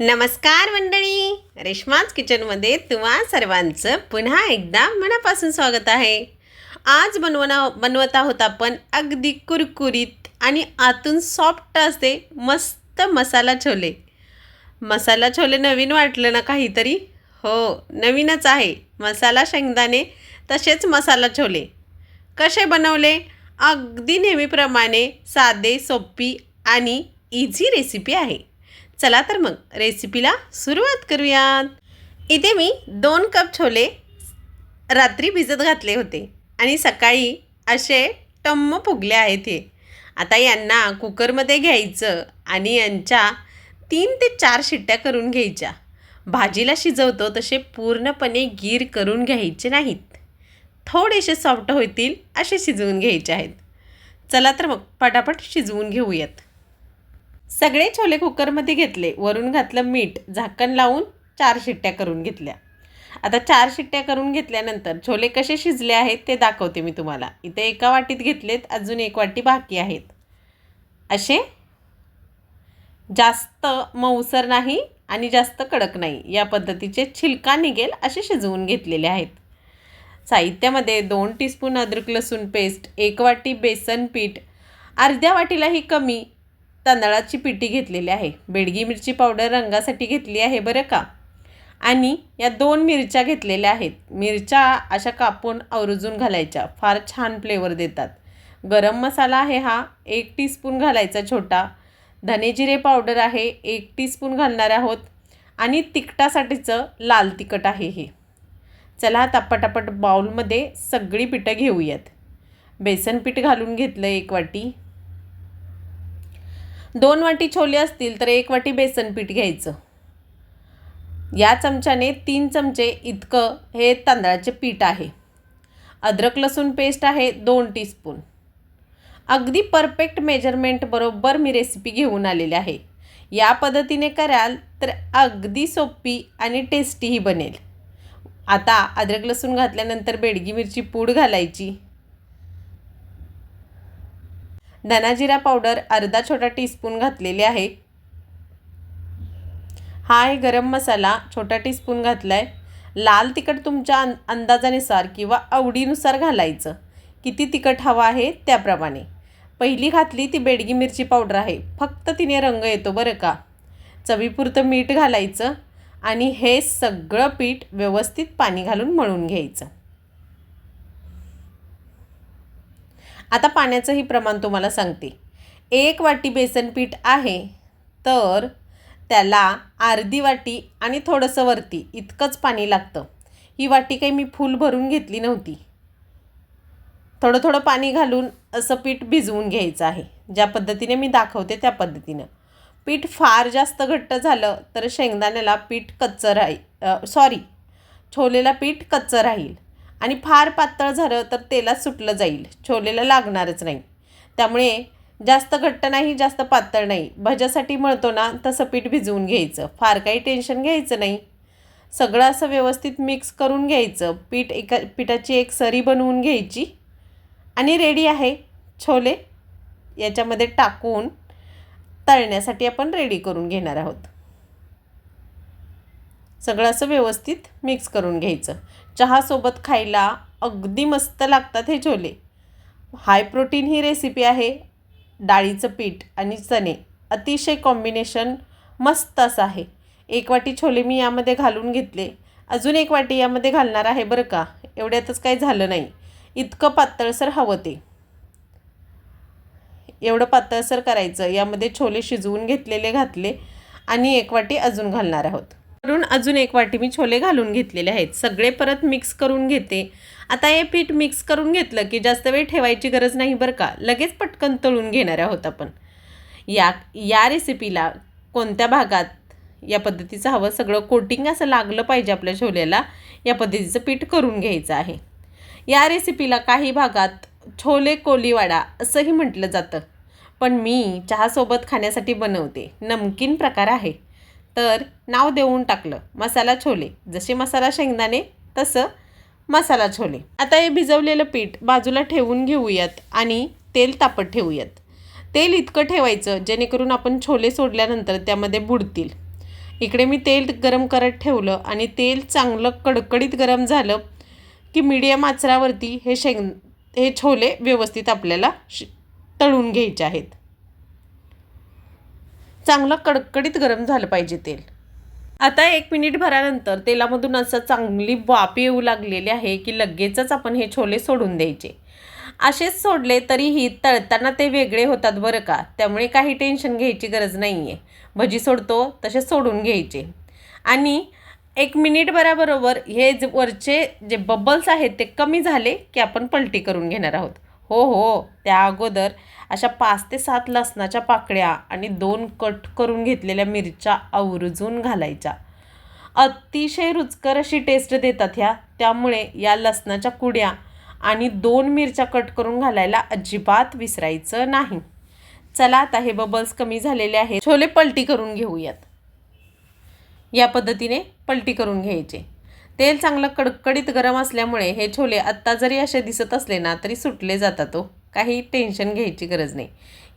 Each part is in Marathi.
नमस्कार मंडळी. रेश्माज किचनमध्ये तुम्हा सर्वांचं पुन्हा एकदा मनापासून स्वागत आहे. आज बनवणं बनवत आहोत आपण अगदी कुरकुरीत आणि आतून सॉफ्ट असते मस्त मसाला छोले. मसाला छोले नवीन वाटलं ना काहीतरी? हो नवीनच आहे. मसाला शेंगदाणे तसेच मसाला छोले. कसे बनवले? अगदी नेहमीप्रमाणे साधे सोपी आणि इझी रेसिपी आहे. चला तर मग रेसिपीला सुरुवात करूयात. इथे मी दोन कप छोले रात्री भिजत घातले होते आणि सकाळी असे टम्म फुगले आहेत हे. आता यांना कुकरमध्ये घ्यायचं आणि यांच्या तीन ते चार शिट्ट्या करून घ्यायच्या. भाजीला शिजवतो तसे पूर्णपणे गीर करून घ्यायचे नाहीत. थोडेसे सॉफ्ट होतील असे शिजवून घ्यायचे आहेत. चला तर मग पटापट शिजवून घेऊयात. सगळे छोले कुकरमध्ये घेतले. वरून घातलं मीठ झाकण लावून चार शिट्ट्या करून घेतल्या. आता चार शिट्ट्या करून घेतल्यानंतर छोले कसे शिजले आहेत ते दाखवते मी तुम्हाला. इथे एका वाटीत घेतलेत अजून एक वाटी बाकी आहेत. असे? जास्त मऊसर नाही आणि जास्त कडक नाही. या पद्धतीचे छिलका निघेल असे शिजवून घेतलेले आहेत. साहित्यामध्ये दोन टीस्पून अद्रक लसूण पेस्ट एक वाटी बेसन पीठ अर्ध्या वाटीलाही कमी तांदळाची पिठी घेतलेली आहे. बेडगी मिरची पावडर रंगासाठी घेतली आहे बरं का? आणि या दोन मिरच्या घेतलेल्या आहेत. मिरच्या अशा कापून आवर्जून घालायच्या. फार छान फ्लेवर देतात. गरम मसाला आहे हा. एक टीस्पून घालायचा छोटा. धनेजिरे पावडर आहे. एक टीस्पून घालणार आहोत. आणि तिखटासाठीचं लाल तिखट आहे हे. चला आता पटापट बाऊलमध्ये सगळी पिठं घेऊयात. बेसन पीठ घालून घेतलं एक वाटी. दोन वाटी छोले असतील तर एक वाटी बेसन पीठ घ्यायचं. या चमच्याने तीन चमचे इतकं हे तांदळाचे पीठ आहे. अद्रक लसूण पेस्ट आहे दोन टीस्पून अगदी परफेक्ट मेजरमेंट बरोबर मी रेसिपी घेऊन आलेली आहे. या पद्धतीने कराल तर अगदी सोपी आणि टेस्टीही बनेल. आता अद्रक लसूण घातल्यानंतर बेडगी मिरची पूड घालायची. धनाजिरा पावडर अर्धा छोटा टीस्पून घातलेली आहे. हा आहे गरम मसाला छोटा टीस्पून घातला आहे लाल तिखट तुमच्या अं अंदाजानुसार किंवा आवडीनुसार घालायचं. किती तिखट हवं आहे त्याप्रमाणे. पहिली घातली ती बेडगी मिरची पावडर आहे. फक्त तिने रंग येतो बरं का? चवीपुरतं मीठ घालायचं आणि हे सगळं पीठ व्यवस्थित पाणी घालून मळून घ्यायचं. आता पाण्याचंही प्रमाण तुम्हाला सांगते. एक वाटी बेसन पीठ आहे तर त्याला अर्धी वाटी आणि थोडंसं वरती इतकंच पाणी लागतं. ही वाटी काही मी फुल भरून घेतली नव्हती. थोडं थोडं पाणी घालून असं पीठ भिजवून घ्यायचं आहे. ज्या पद्धतीने मी दाखवते त्या पद्धतीनं. पीठ फार जास्त घट्ट झालं तर शेंगदाण्याला पीठ कच्चं राहील सॉरी छोलेला पीठ कच्चं राहील. आणि फार पातळ झालं तर तेलात सुटलं जाईल. छोलेला लागणारच नाही. त्यामुळे जास्त घट्ट नाही जास्त पातळ नाही. भज्यासाठी मळतो ना तसं पीठ भिजवून घ्यायचं. फार काही टेन्शन घ्यायचं नाही. सगळं असं व्यवस्थित मिक्स करून घ्यायचं. पीठ एका पिठाची एक सरी बनवून घ्यायची. आणि रेडी आहे. छोले याच्यामध्ये टाकून तळण्यासाठी आपण रेडी करून घेणार आहोत. सगळं असं व्यवस्थित मिक्स करून घ्यायचं. चहासोबत खायला अगदी मस्त लागतात हे छोले. हाय प्रोटीन ही रेसिपी आहे. डाळीचं पीठ आणि चणे. अतिशय कॉम्बिनेशन मस्त असं आहे. एक वाटी छोले मी यामध्ये घालून घेतले. अजून एक वाटी यामध्ये घालणार आहे बरं का? एवढ्यातच काही झालं नाही. इतकं पातळसर हवं ते. एवढं पातळसर करायचं. यामध्ये छोले शिजवून घेतलेले घातले आणि एक वाटी अजून घालणार आहोत. करून अजून एक वाटी मी छोले घालून घेतलेले आहेत. सगळे परत मिक्स करून घेते. आता हे पीठ मिक्स करून घेतलं की जास्त वेळ ठेवायची गरज नाही बरं का? लगेच पटकन तळून घेणार आहोत आपण. या या रेसिपीला कोणत्या भागात या पद्धतीचं हवं? सगळं कोटिंग असं लागलं पाहिजे आपल्या छोल्याला. या पद्धतीचं पीठ करून घ्यायचं आहे. या रेसिपीला काही भागात छोले कोलीवाडा असंही म्हटलं जातं. पण मी चहासोबत खाण्यासाठी बनवते. नमकीन प्रकार आहे. तर नाव देऊन टाकलं. मसाला छोले. जसे मसाला शेंगदाणे तसं मसाला छोले. आता हे भिजवलेलं पीठ बाजूला ठेवून घेऊयात आणि तेल तापत ठेवूयात. तेल इतकं ठेवायचं जेणेकरून आपण छोले सोडल्यानंतर त्यामध्ये बुडतील. इकडे मी तेल गरम करत ठेवलं आणि तेल चांगलं कडकडीत गरम झालं की मीडियम आचरावरती हे शेंग हे छोले व्यवस्थित आपल्याला श तळून घ्यायचे आहेत. चांगलं कडकडीत गरम झालं पाहिजे तेल. आता एक मिनिट भरानंतर तेलामधून असं चांगली वाफ येऊ लागलेली आहे की लगेचच आपण हे छोले सोडून द्यायचे. असेच सोडले तरीही तळताना ते वेगळे होतात बरं का? त्यामुळे काही टेन्शन घ्यायची गरज नाही आहे भजी सोडतो तसे सोडून घ्यायचे. आणि एक मिनिट भराबरोबर हे जे वरचे जे बबल्स आहेत ते कमी झाले की आपण पलटी करून घेणार आहोत. हो हो. त्या अगोदर अशा पाच ते सात लसणाच्या पाकळ्या आणि दोन कट करून घेतलेल्या मिरच्या आवर्जून घालायच्या. अतिशय रुचकर अशी टेस्ट देतात ह्या. त्यामुळे या लसणाच्या कुड्या आणि दोन मिरच्या कट करून घालायला अजिबात विसरायचं नाही. चला आता हे बबल्स कमी झालेले आहेत. छोले पलटी करून घेऊयात. या पद्धतीने पलटी करून घ्यायचे. तेल चांगलं कडकडीत गरम असल्यामुळे हे छोले आत्ता जरी असे दिसत असले ना तरी सुटले जातात तो काही टेन्शन घ्यायची गरज नाही.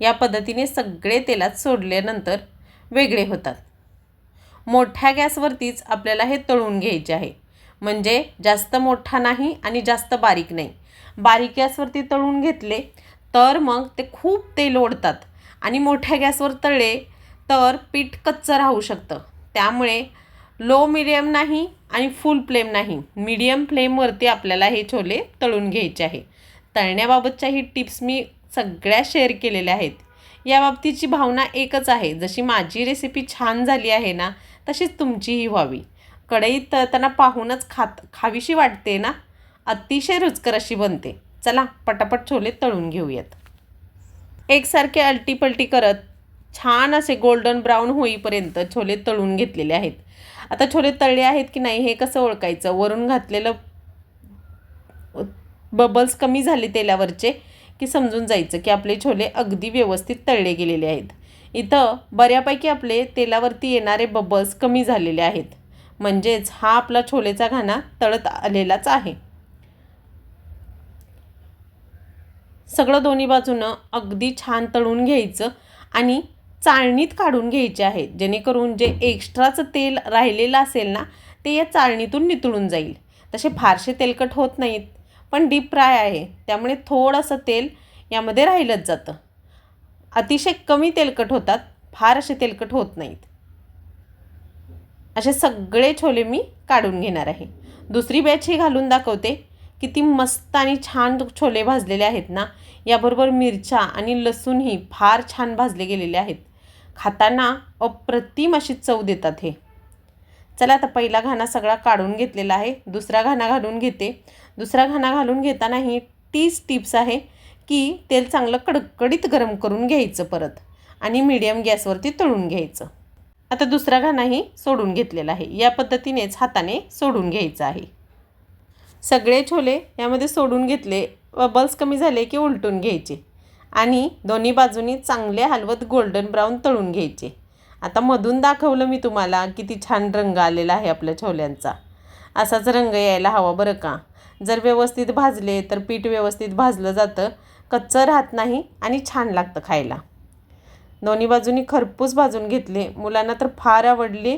या पद्धतीने सगळे तेलात सोडल्यानंतर वेगळे होतात. मोठ्या गॅसवरतीच आपल्याला हे तळून घ्यायचे आहे. म्हणजे जास्त मोठा नाही आणि जास्त बारीक नाही. बारीक गॅसवरती तळून घेतले तर मग ते खूप तेल ओढतात. आणि मोठ्या गॅसवर तळले तर पीठ कच्चं राहू शकतं. त्यामुळे लो मिडियम नाही आणि फुल फ्लेम नाही. मीडियम फ्लेमवरती आपल्याला हे छोले तळून घ्यायचे आहे. तळण्याबाबतच्या ही टिप्स मी सगळ्या शेअर केलेल्या आहेत. याबाबतीची भावना एकच आहे. जशी माझी रेसिपी छान झाली आहे ना तशीच तुमचीही व्हावी. कढईत तळताना पाहूनच खात खावीशी वाटते ना? अतिशय रुचकर अशी बनते. चला पटापट छोले तळून घेऊयात. एकसारखे अल्टीपलटी करत छान असे गोल्डन ब्राऊन होईपर्यंत छोले तळून घेतलेले आहेत. आता छोले तळले आहेत की नाही हे कसं ओळखायचं? वरून घातलेलं बबल्स कमी झाले तेलावरचे की समजून जायचं की आपले छोले अगदी व्यवस्थित तळले गेलेले आहेत. इथं बऱ्यापैकी आपले तेलावरती येणारे बबल्स कमी झालेले आहेत. म्हणजेच हा आपला छोलेचा घाणा तळत आलेलाच आहे. सगळं दोन्ही बाजूनं अगदी छान तळून घ्यायचं आणि चाळणीत काढून घ्यायचे आहेत. जेणेकरून जे एक्स्ट्राचं तेल राहिलेलं असेल ना ते या चाळणीतून नितळून जाईल. तसे फारसे तेलकट होत नाहीत पण डीप फ्राय आहे. त्यामुळे थोडंसं तेल यामध्ये राहिलंच जातं. अतिशय कमी तेलकट होतात फार असे तेलकट होत नाहीत. असे सगळे छोले मी काढून घेणार आहे. दुसरी बॅच ही घालून दाखवते. किती मस्त आणि छान छोले भाजलेले आहेत ना. याबरोबर मिरच्या आणि लसूणही फार छान भाजले गेलेले आहेत. खाताना अप्रतिम अशी चव देतात हे. चला आता पहिला घाणा सगळा काढून घेतलेला आहे. दुसरा घाणा घालून घेते. दुसरा घाणा घालून घेतानाही तीच टिप्स आहे की तेल चांगलं कडकडीत गरम करून घ्यायचं परत आणि मीडियम गॅसवरती तळून घ्यायचं. आता दुसरा घाणाही सोडून घेतलेला आहे. या पद्धतीनेच हाताने सोडून घ्यायचं आहे. सगळे छोले यामध्ये सोडून घेतले. बबल्स कमी झाले की उलटून घ्यायचे. आणि दोन्ही बाजूनी चांगले हलवत गोल्डन ब्राऊन तळून घ्यायचे. आता मधून दाखवलं मी तुम्हाला किती छान रंग आलेला आहे आपल्या छोल्यांचा. असाच रंग यायला हवा बरं का? जर व्यवस्थित भाजले तर पीठ व्यवस्थित भाजलं जातं कच्चं राहत नाही आणि छान लागतं खायला. दोन्ही बाजूनी खरपूस भाजून घेतले. मुलांना तर फार आवडले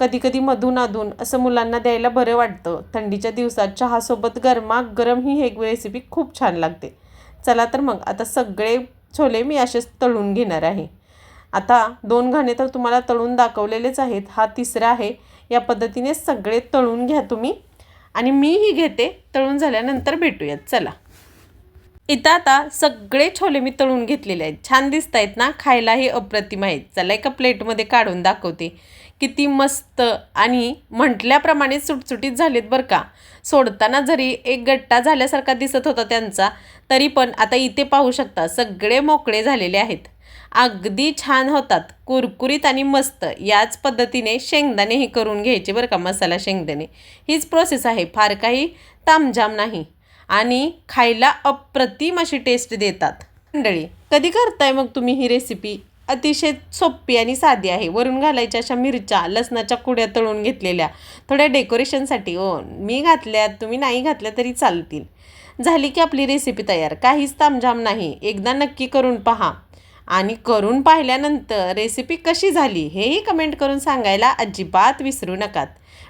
कधी कधी मधून अधून असं मुलांना द्यायला बरं वाटतं. थंडीच्या दिवसात चहासोबत गरमागरम ही एक रेसिपी खूप छान लागते. चला तर मग आता सगळे छोले मी असेच तळून घेणार आहे. आता दोन घाणे तर तुम्हाला तळून दाखवलेलेच आहेत. हा तिसरा आहे. या पद्धतीने सगळे तळून घ्या तुम्ही. आणि मीही घेते. तळून झाल्यानंतर भेटूयात. चला. इथं आता सगळे छोले मी तळून घेतलेले आहेत. छान दिसत आहेत ना? खायलाही अप्रतिम आहेत. चला एका प्लेटमध्ये काढून दाखवते. किती मस्त आणि म्हटल्याप्रमाणे सुटसुटीत झालेत बरं का? सोडताना जरी एक गट्टा झाल्यासारखा दिसत होता त्यांचा तरी पण आता इथे पाहू शकता सगळे मोकळे झालेले आहेत. अगदी छान होतात. कुरकुरीत आणि मस्त. याच पद्धतीने शेंगदाणेही करून घ्यायचे बरं का मसाला शेंगदाणे. हीच प्रोसेस आहे. फार काही तामझाम नाही. आणि खायला अप्रतिम अशी टेस्ट देतात. मंडळी कधी करताय मग तुम्ही ही रेसिपी अतिशय सोपी आणि साधी आहे. वरून घालायच्या अशा मिरच्या लसणाच्या कुड्या तळून घेतलेल्या. थोड्या डेकोरेशनसाठी हो मी घातल्यात तुम्ही नाही घातल्या तरी चालतील. झाली की आपली रेसिपी तयार. काहीच तामझाम नाही. एकदा नक्की करून पहा. आणि करून पाहिल्यानंतर रेसिपी कशी झाली हेही कमेंट करून सांगायला अजिबात विसरू नकात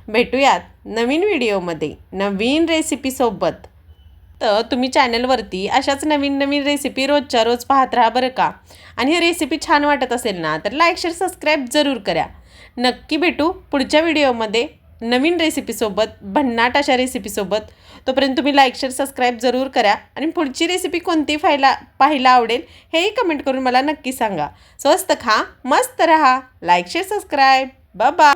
भेटूयात नवीन व्हिडिओमध्ये नवीन रेसिपीसोबत तर तुम्ही चॅनलवरती अशाच नवीन नवीन रेसिपी रोजच्या रोज पाहत राहा बरं का. आणि ही रेसिपी छान वाटत असेल ना तर लाईक शेअर सबस्क्राईब जरूर करा. नक्की भेटू पुढच्या व्हिडिओमध्ये नवीन रेसिपीसोबत भन्नाट अशा रेसिपीसोबत तोपर्यंत तुम्ही लाईक शेअर सबस्क्राईब जरूर करा. आणि पुढची रेसिपी कोणती फायला पाहायला आवडेल हेही कमेंट करून मला नक्की सांगा. स्वस्त खा मस्त रहा. लाईक शेअर सबस्क्राईब बाबा